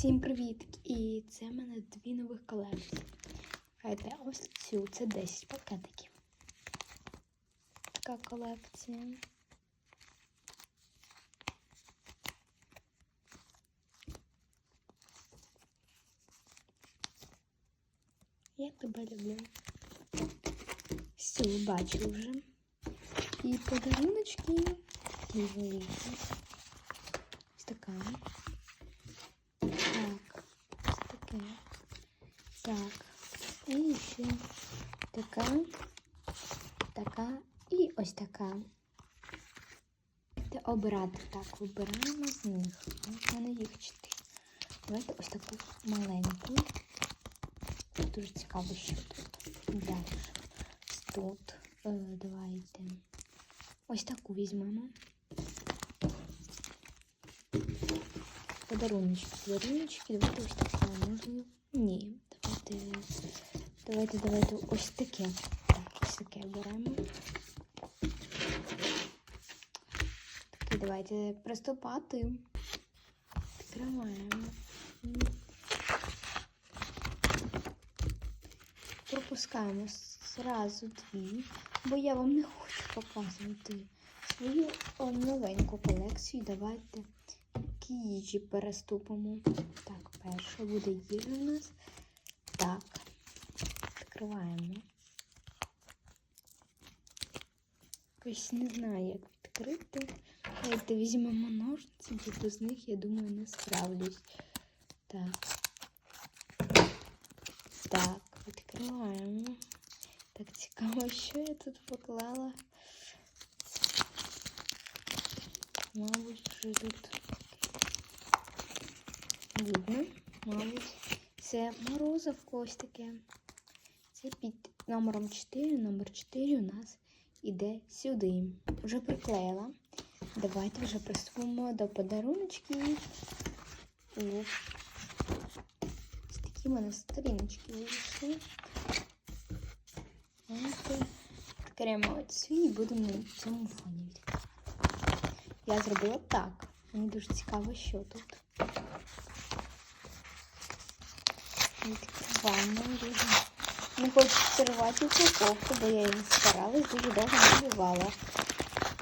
Всім привіт! І це в мене дві нових колекції. Гайте ось цю, це 10 пакетиків. Така колекція. Я тебе люблю. Все, бачу вже. І подаруночки. Ось така. Так, ось таке. Так. І ще така, така і ось така. Та обирати так, вибираємо з них. Ось мене їх чотири. Давайте ось таку маленьку. Дуже цікаво, що тут. Далі. Тут. Е, давайте. Ось таку візьмемо. Подаруночки, подаруночки, давайте ось таке можна. Ні, давайте, давайте, давайте ось таке. Так, ось таке беремо. Таке, давайте приступати. Відкриваємо. Пропускаємо зразу дві, бо я вам не хочу показувати свою новеньку колекцію. Давайте їжі переступимо. Так, перша буде їжа у нас. Так, відкриваємо. Ось не знаю, як відкрити. Давайте візьмемо ножниці, бо без них, я думаю, не справлюсь. Так. Так, відкриваємо. Так цікаво, що я тут поклала. Мабуть, вже тут видно, мабуть. Це морозивко ось таке. Це під номером 4. Номер 4 у нас іде сюди. Вже приклеїла. Давайте вже приступимо до подаруночків. Ось такі в мене сторіночки вийшли. Відкриємо от і будемо в цьому фоні відкривати. Я зробила так. Мені дуже цікаво, що тут. Відкриваємо. Не хочу зірвати упаковку, бо я її старалась, дуже довго малювала.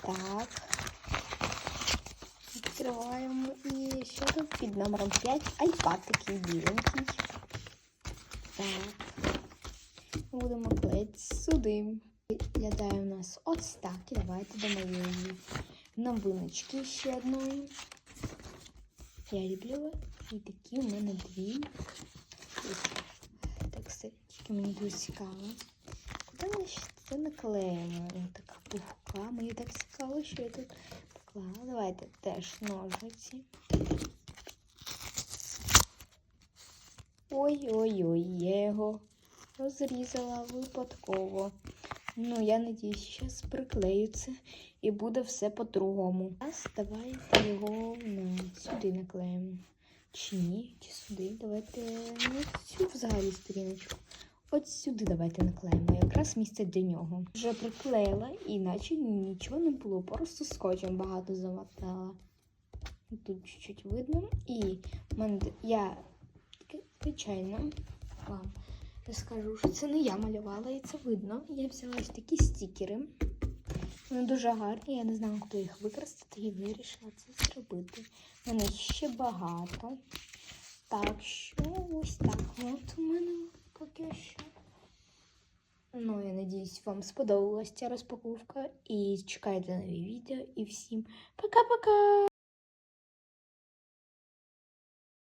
Так. Відкриваємо і що тут під номером 5 айпад такий біленький. Так. Будемо клеїти сюди. Виглядає у нас ось так. І давайте до моєї новиночки ще одної. Я люблю. І такі у мене дві. Так, мені дуже цікаво. Куди це наклеїмо? Така пухка. Мені так цікаво, що я тут поклала. Давайте теж ножниці. Ой-ой-ой, я його розрізала випадково. Ну, я надіюсь, зараз приклею це і буде все по-другому. Зараз давайте його на сюди наклеїмо. Чи ні, чи сюди. Давайте на цю взагалі сторіночку. От сюди давайте наклеїмо. Якраз місце для нього. Вже приклеїла, іначе нічого не було. Просто скотчем багато замотала. Тут чуть-чуть видно. І я, звичайно, вам скажу, що це не я малювала, і це видно. Я взяла ось такі стікери. Вони дуже гарні, я не знаю, хто їх використати, і вирішила це зробити. У мене ще багато. Так що ось так. От у мене поки що. Ну, я надіюсь, вам сподобалась ця розпаковка. І чекайте нові відео. І всім пока-пока!